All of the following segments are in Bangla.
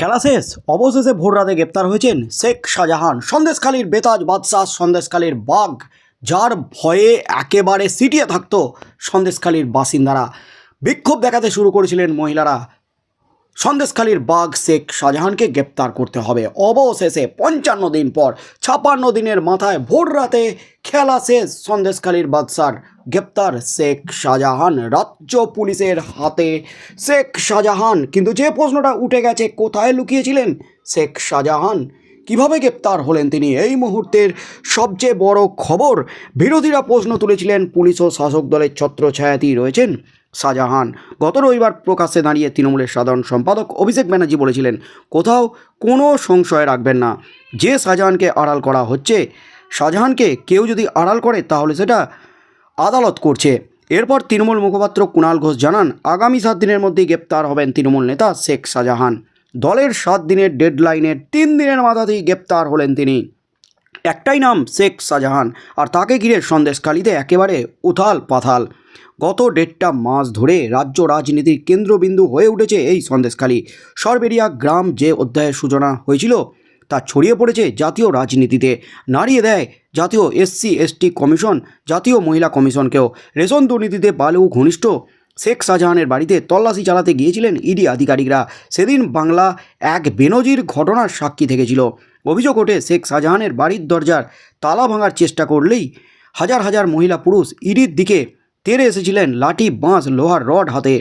খেলা শেষ। অবশেষে ভোররাতে গ্রেপ্তার হয়েছেন শেখ শাহজাহান। সন্দেশখালীর বেতাজ বাদশাহ সন্দেশখালীর বাঘ, যার ভয়ে একেবারে সিটিয়ে থাকত সন্দেশখালীর বাসিন্দারা। বিক্ষোভ দেখাতে শুরু করেছিলেন মহিলারা। সন্দেশখালীর বাঘ শেখ শাহজাহানকে গ্রেপ্তার করতে হবে। অবশেষে পঞ্চান্ন দিন পর, ছাপান্ন দিনের মাথায় ভোর রাতে খেলা শেষ সন্দেশখালীর বাদশার। গ্রেপ্তার শেখ শাহজাহান রাজ্য পুলিশের হাতে। শেখ শাহজাহান, কিন্তু যে প্রশ্নটা উঠে গেছে, কোথায় লুকিয়েছিলেন শেখ শাহজাহান? কীভাবে গ্রেপ্তার হলেন তিনি? এই মুহূর্তের সবচেয়ে বড় খবর, বিরোধীরা প্রশ্ন তুলেছিলেন, পুলিশ ও শাসক দলের ছত্রছায়াতেই রয়েছেন শাহজাহান। গত রবিবার প্রকাশ্যে দাঁড়িয়ে তৃণমূলের সাধারণ সম্পাদক অভিষেক ব্যানার্জি বলেছিলেন, কোথাও কোনো সংশয় রাখবেন না। যে শাহজাহানকে আড়াল করা হচ্ছে, শাহজাহানকে কেউ যদি আড়াল করে, তাহলে সেটা আদালত করছে। এরপর তৃণমূল মুখপাত্র কুণাল ঘোষ জানান, আগামী সাত দিনের মধ্যেই গ্রেপ্তার হবেন তৃণমূল নেতা শেখ শাহজাহান। দলের সাত দিনের ডেডলাইনের তিন দিনের মাথাতেই গ্রেপ্তার হলেন তিনি। একটাই নাম শেখ শাহজাহান, আর তাকে ঘিরে সন্দেশখালিতে একেবারে উথাল পাথাল। গত দেড়টা মাস ধরে রাজ্য রাজনীতির কেন্দ্রবিন্দু হয়ে উঠেছে এই সন্দেশখালি। সরবেরিয়া গ্রাম যে অধ্যায়ের সূচনা হয়েছিল তা ছড়িয়ে পড়েছে জাতীয় রাজনীতিতে। নাড়িয়ে দেয় জাতীয় এসসি, এসটি কমিশন, জাতীয় মহিলা কমিশনকেও। রেশন দুর্নীতিতে বালু ঘনিষ্ঠ। শেখ শাহজাহানের বাড়িতে তল্লাশি চালাতে গিয়েছিলেন ইডি আধিকারিকরা। সেদিন বাংলা এক বেনজির ঘটনার সাক্ষী থেকেছিল। অভিযোগ ওঠে, শেখ শাহজাহানের বাড়ির দরজার তালা ভাঙার চেষ্টা করলেই হাজার হাজার মহিলা পুরুষ ইডির দিকে তেরে এসেছিলেন লাঠি, বাঁশ, লোহার রড হাতে।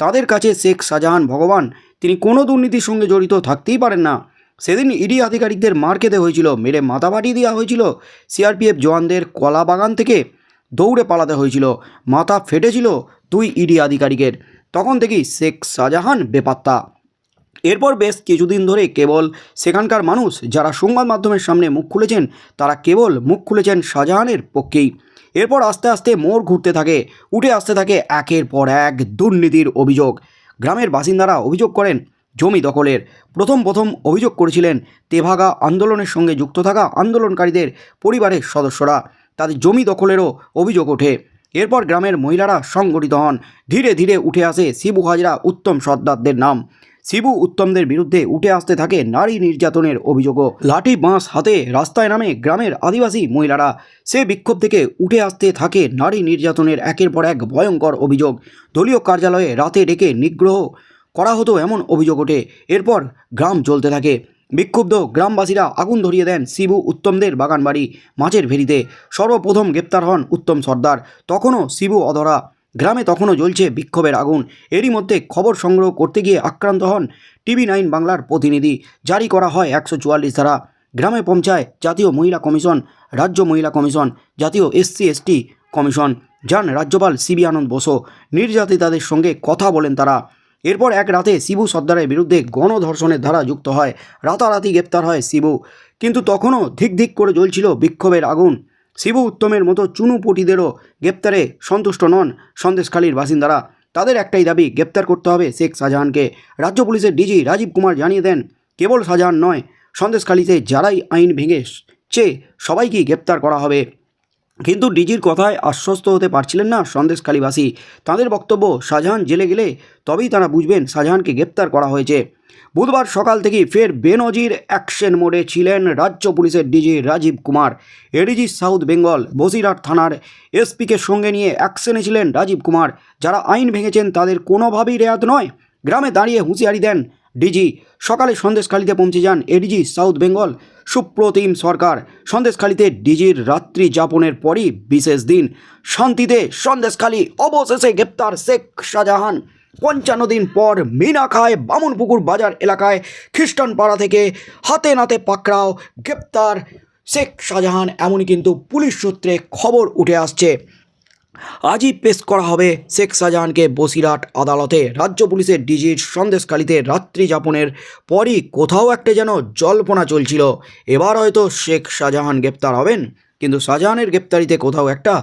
তাদের কাছে শেখ শাহজাহান ভগবান। তিনি কোনো দুর্নীতির সঙ্গে জড়িত থাকতেই পারেন না। সেদিন ইডি আধিকারিকদের মার খেতে হয়েছিল, মেরে মাথা ফাটিয়ে দেওয়া হয়েছিল। সিআরপিএফ জওয়ানদের কলা বাগান থেকে দৌড়ে পালাতে হয়েছিল। মাথা ফেটেছিল দুই ইডি আধিকারিকের। তখন থেকেই শেখ শাহজাহান বেপাত্তা। এরপর বেশ কিছুদিন ধরে কেবল সেখানকার মানুষ, যারা সংবাদ মাধ্যমের সামনে মুখ খুলেছেন, তারা কেবল মুখ খুলেছেন শাহজাহানের পক্ষেই। এরপর আস্তে আস্তে মোড় ঘুরতে থাকে, উঠে আসতে থাকে একের পর এক দুর্নীতির অভিযোগ। গ্রামের বাসিন্দারা অভিযোগ করেন জমি দখলের প্রথম প্রথম অভিযোগ করেছিলেন তেভাগা আন্দোলনের সঙ্গে যুক্ত থাকা আন্দোলনকারীদের পরিবারের সদস্যরা। তাদের জমি দখলেরও অভিযোগ ওঠে। এরপর গ্রামের মহিলারা সংগঠিত হন। ধীরে ধীরে উঠে আসে শিবু হাজরা উত্তম সর্দারদের নাম। শিবু উত্তমদের বিরুদ্ধে উঠে আসতে থাকে নারী নির্যাতনের অভিযোগও। লাঠি, বাঁশ হাতে রাস্তায় নামে গ্রামের আদিবাসী মহিলারা। সে বিক্ষোভ থেকে উঠে আসতে থাকে নারী নির্যাতনের একের পর এক ভয়ঙ্কর অভিযোগ। দলীয় কার্যালয়ে রাতে ডেকে নিগ্রহ করা হতো এমন অভিযোগ ওঠে। এরপর গ্রাম জ্বলতে থাকে। বিক্ষুব্ধ গ্রামবাসীরা আগুন ধরিয়ে দেন শিবু উত্তমদের বাগানবাড়ি মাছের ভেরিতে সর্বপ্রথম গ্রেপ্তার হন উত্তম সর্দার। তখনও শিবু অধরা। গ্রামে তখনও জ্বলছে বিক্ষোভের আগুন। এরই মধ্যে খবর সংগ্রহ করতে গিয়ে আক্রান্ত হন টিভি নাইন বাংলার প্রতিনিধি। জারি করা হয় একশো চুয়াল্লিশ ধারা। গ্রামে পৌঁছায় জাতীয় মহিলা কমিশন, রাজ্য মহিলা কমিশন, জাতীয় এসসি, এসটি কমিশন। যান রাজ্যপাল সিবি আনন্দ বসু। নির্যাতিতাদের সঙ্গে কথা বলেন তারা। এরপর এক রাতে শিবু সর্দারের বিরুদ্ধে গণধর্ষণের ধারা যুক্ত হয়। রাতারাতি গ্রেপ্তার হয় শিবু। কিন্তু তখনও ধিক ধিক করে জ্বলছিল বিক্ষোভের আগুন। শিবু উত্তমের মতো চুনুপটিদেরও গ্রেপ্তারে সন্তুষ্ট নন সন্দেশখালীর বাসিন্দারা। তাদের একটাই দাবি, গ্রেপ্তার করতে হবে শেখ শাহজাহানকে। রাজ্য পুলিশের ডিজি রাজীব কুমার জানিয়ে দেন, কেবল শাহজাহান নয়, সন্দেশখালীতে যারাই আইন ভেঙে চেয়ে সবাইকেই গ্রেপ্তার করা হবে। কিন্তু ডিজির কথায় আশ্বস্ত হতে পারছিলেন না সন্দেশখালীবাসী। তাদের বক্তব্য, শাহজাহান জেলে গেলে তবেই তারা বুঝবেন শাহজাহানকে গ্রেপ্তার করা হয়েছে। বুধবার সকাল থেকেই ফের বেনজির অ্যাকশন মোডে ছিলেন রাজ্য পুলিশের DG Rajeev Kumar. ADG South Bengal, Basirhat থানার এসপিকে সঙ্গে নিয়ে অ্যাকশনে ছিলেন রাজীব কুমার। যারা আইন ভেঙেছেন তাদের কোনোভাবেই রেয়াত নয়। গ্রামে দাঁড়িয়ে হুঁশিয়ারি দেন ডিজি, সকালে সন্দেশখালিতে পৌঁছে যান এডিজি, সাউথ বেঙ্গল। সুপ্রতিম সরকার, সন্দেশখালিতে ডিজির রাত্রি যাপনের পরই বিশেষ দিন। শান্তিতে সন্দেশখালি, অবশেষে গ্রেপ্তার শেখ শাহজাহান। পঞ্চান্ন দিন পর মিনাখায় বামুনপুকুর বাজার এলাকায় খ্রিস্টান পাড়া থেকে হাতে নাতে পাকড়াও গ্রেপ্তার শেখ শাহজাহান। এমনই কিন্তু পুলিশ সূত্রে খবর উঠে আসছে। আজই পেশ করা হবে শেখ শাহজাহানকে বসিরহাট আদালতে। রাজ্য পুলিশের ডিজির সন্দেশকালীতে রাত্রি যাপনের পরই কোথাও একটা যেন জল্পনা চলছিল। এবার হয়তো শেখ শাহজাহান গ্রেপ্তার হবেন, কিন্তু শাহজাহানের গ্রেপ্তারিতে কোথাও একটা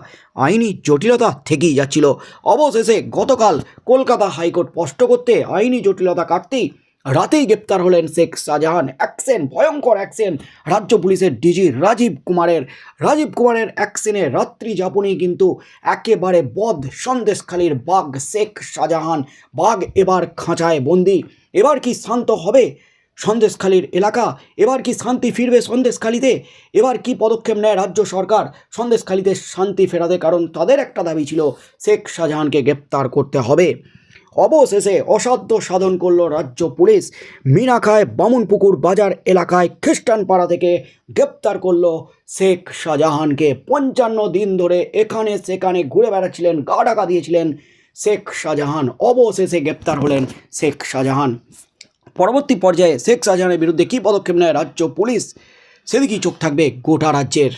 আইনি জটিলতা থেকেই যাচ্ছিল। অবশেষে গতকাল কলকাতা হাইকোর্ট স্পষ্ট করতে আইনি জটিলতা কাটতেই রাতেই গ্রেপ্তার হলেন শেখ শাহজাহান। অ্যাকশন, ভয়ঙ্কর অ্যাকশন। রাজ্য পুলিশের ডিজি রাজীব কুমারের। রাজীব কুমারের অ্যাকশনে রাত্রি যাপনে কিন্তু একেবারে বধ সন্দেশখালীর বাঘ শেখ শাহজাহান। বাঘ এবার খাঁচায় বন্দি। এবার কি শান্ত হবে সন্দেশখালীর এলাকা? এবার কি শান্তি ফিরবে সন্দেশখালীতে? এবার কি পদক্ষেপ নেয় রাজ্য সরকার? সন্দেশখালীতে শান্তি ফেরাতে কারণ তাদের একটা দাবি ছিল, শেখ শাহজাহানকে গ্রেপ্তার করতে হবে। অবশেষে অসাধ্য সাধন করল রাজ্য পুলিশ। মিনাখায় বামুনপুকুর বাজার এলাকায় খ্রিস্টান পাড়া থেকে গ্রেপ্তার করল শেখ শাহজাহানকে। পঞ্চান্ন দিন ধরে এখানে সেখানে ঘুরে বেড়াচ্ছিলেন, গা ডাকা দিয়েছিলেন শেখ শাহজাহান। অবশেষে গ্রেপ্তার হলেন শেখ শাহজাহান। পরবর্তী পর্যায়ে শেখ শাহজাহানের বিরুদ্ধে কী পদক্ষেপ নেয় রাজ্য পুলিশ? সেদিকেই চোখ থাকবে গোটা রাজ্যের।